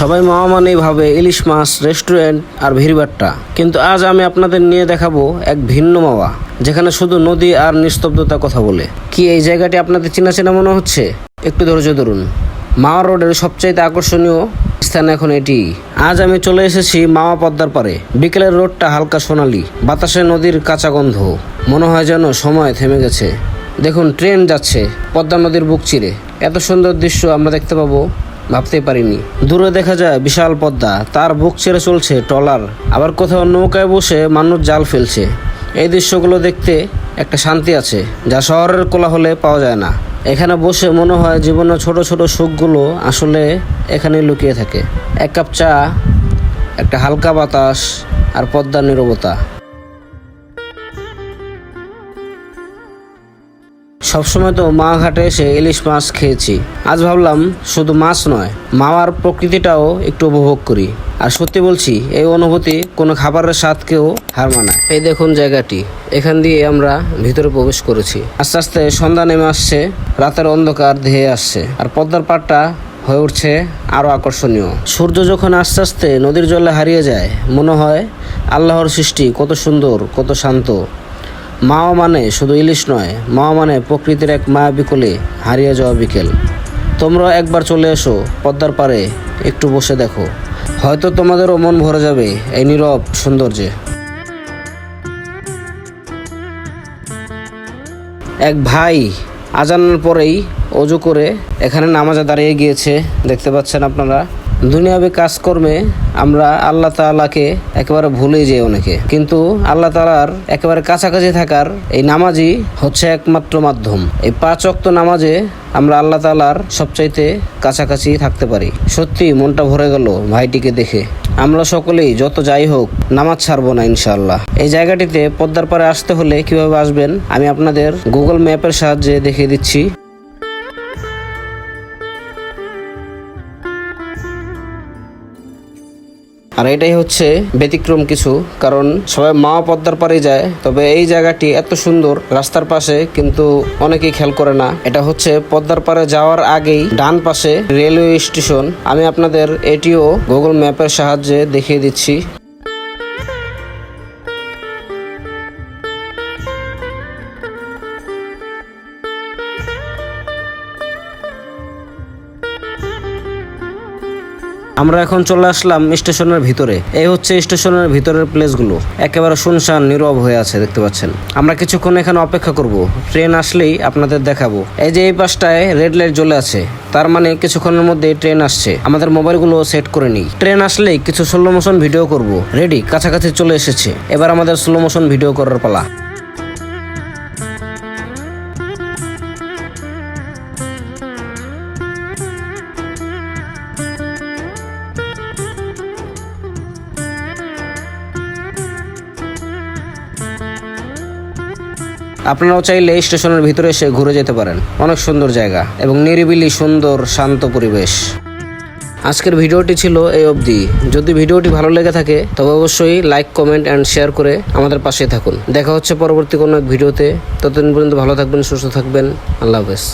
সবাই মামা মানেই ভাবে ইলিশ মাছ, রেস্টুরেন্ট আর ভিড়ভাট্টা কিন্তু আজ আমি আপনাদের নিয়ে দেখাবো এক ভিন্ন মাওয়া, যেখানে শুধু নদী আর নিস্তব্ধতা কথা বলে। কি এই জায়গাটি আপনাদের চেনা চেনা মনে হচ্ছে? একটু ধৈর্য ধরুন। মাওয়া রোডের সবচাইতে আকর্ষণীয় স্থান এখন এটি। আজ আমি চলে এসেছি মাওয়া পদ্মার পারে বিকেলের রোডটা হালকা সোনালি, বাতাসে নদীর কাঁচা গন্ধ। মনে হয় যেন সময় থেমে গেছে। দেখুন, ট্রেন যাচ্ছে পদ্মা নদীর বুক চিরে। এত সুন্দর দৃশ্য আমরা দেখতে পাবো ভাবতে পারিনি। দূরে দেখা যায় বিশাল পদ্মা, তার বুক ছেড়ে চলছে ট্রলার। আবার কোথাও নৌকায় বসে মানুষ জাল ফেলছে। এই দৃশ্যগুলো দেখতে একটা শান্তি আছে, যা শহরের কোলাহলে পাওয়া যায় না। এখানে বসে মনে হয় জীবনের ছোট ছোট সুখগুলো আসলে এখানে লুকিয়ে থাকে। এক কাপ চা, একটা হালকা বাতাস আর পদ্মার নীরবতা। সবসময় তো মা ঘাটে এসে ইলিশ মাছ খেয়েছি। আজ ভাবলাম শুধু মাছ নয় মাওয়ার প্রকৃতিটাও একটু উপভোগ করি। আর সত্যি বলছি, এই অনুভূতি কোনো খাবারের স্বাদকেও হার মানায়। এই দেখুন জায়গাটি, এখান দিয়ে আমরা ভিতরে প্রবেশ করেছি। আস্তে আস্তে সন্ধ্যা নেমে আসছে, রাতের অন্ধকার ধেয়ে আসছে, আর পদ্মার পাড়টা হয়ে উঠছে আরও আকর্ষণীয়। সূর্য যখন আস্তে আস্তে নদীর জলে হারিয়ে যায়, মনে হয় আল্লাহর সৃষ্টি কত সুন্দর, কত শান্ত। মাও মানে শুধু ইলিশ নয়, মাও মানে প্রকৃতির এক মায়া বিকলে হারিয়ে যাওয়া বিকেল। তোমরা একবার চলে এসো, পদ্মার পারে একটু বসে দেখো। হয়তো তোমাদেরও মন ভরে যাবে এই নীরব সৌন্দর্যে। এক ভাই আজানের পরেই অজু করে এখানে নামাজে দাঁড়িয়ে গিয়েছে, দেখতে পাচ্ছেন আপনারা? দুনিয়াবি কাজকর্মে আমরা আল্লাহ তাআলাকে একেবারে ভুলেই যাই অনেকে। কিন্তু আল্লাহ তালার একেবারে কাছাকাছি থাকার এই নামাজই হচ্ছে একমাত্র মাধ্যম। এই পাঁচ অক্ত নামাজে আমরা আল্লাহ তাআলার সবচাইতে কাছাকাছি থাকতে পারি। সত্যি মনটা ভরে গেল ভাইটিকে দেখে। আমরা সকলেই যত যাই হোক নামাজ ছাড়বো না ইনশাল্লাহ এই জায়গাটিতে পদ্মার পারে আসতে হলে কীভাবে আসবেন, আমি আপনাদের গুগল ম্যাপের সাহায্যে দেখিয়ে দিচ্ছি। আর এটাই হচ্ছে ব্যতিক্রম কিছু, কারণ সবাই মা পদ্মার পারে যায়, তবে এই জায়গাটি এত সুন্দর, রাস্তার পাশে কিন্তু অনেকেই খেয়াল করে না। এটা হচ্ছে পদ্মার পারে যাওয়ার আগেই ডান পাশে রেলওয়ে স্টেশন। আমি আপনাদের এটিও গুগল ম্যাপের সাহায্যে দেখিয়ে দিচ্ছি। আমরা এখন চলে আসলাম স্টেশনের ভিতরে। এই হচ্ছে স্টেশনের ভিতরের প্লেসগুলো একেবারে শুনশান, নীরব হয়ে আছে, দেখতে পাচ্ছেন। আমরা কিছুক্ষণ এখানে অপেক্ষা করব। ট্রেন আসলেই আপনাদের দেখাবো। এই যে এই পাশটায় রেড লাইট জ্বলে আছে, তার মানে কিছুক্ষণের মধ্যে ট্রেন আসছে। আমাদের মোবাইলগুলো সেট করে নিই। ট্রেন আসলেই কিছু স্লো মোশন ভিডিও করব। রেডি কাছাকাছি চলে এসেছে। এবার আমাদের স্লো মোশন ভিডিও করার পালা। আপনারাও চাইলে স্টেশনের ভিতরে এসে ঘুরে যেতে পারেন। অনেক সুন্দর জায়গা এবং নিরিবিলি, সুন্দর, শান্ত পরিবেশ। আজকের ভিডিওটি ছিল এই অবধি। যদি ভিডিওটি ভালো লেগে থাকে, তবে অবশ্যই লাইক, কমেন্ট অ্যান্ড শেয়ার করে আমাদের পাশে থাকুন। দেখা হচ্ছে পরবর্তী কোনো এক ভিডিওতে। ততদিন পর্যন্ত ভালো থাকবেন, সুস্থ থাকবেন। আল্লাহ হাফেজ।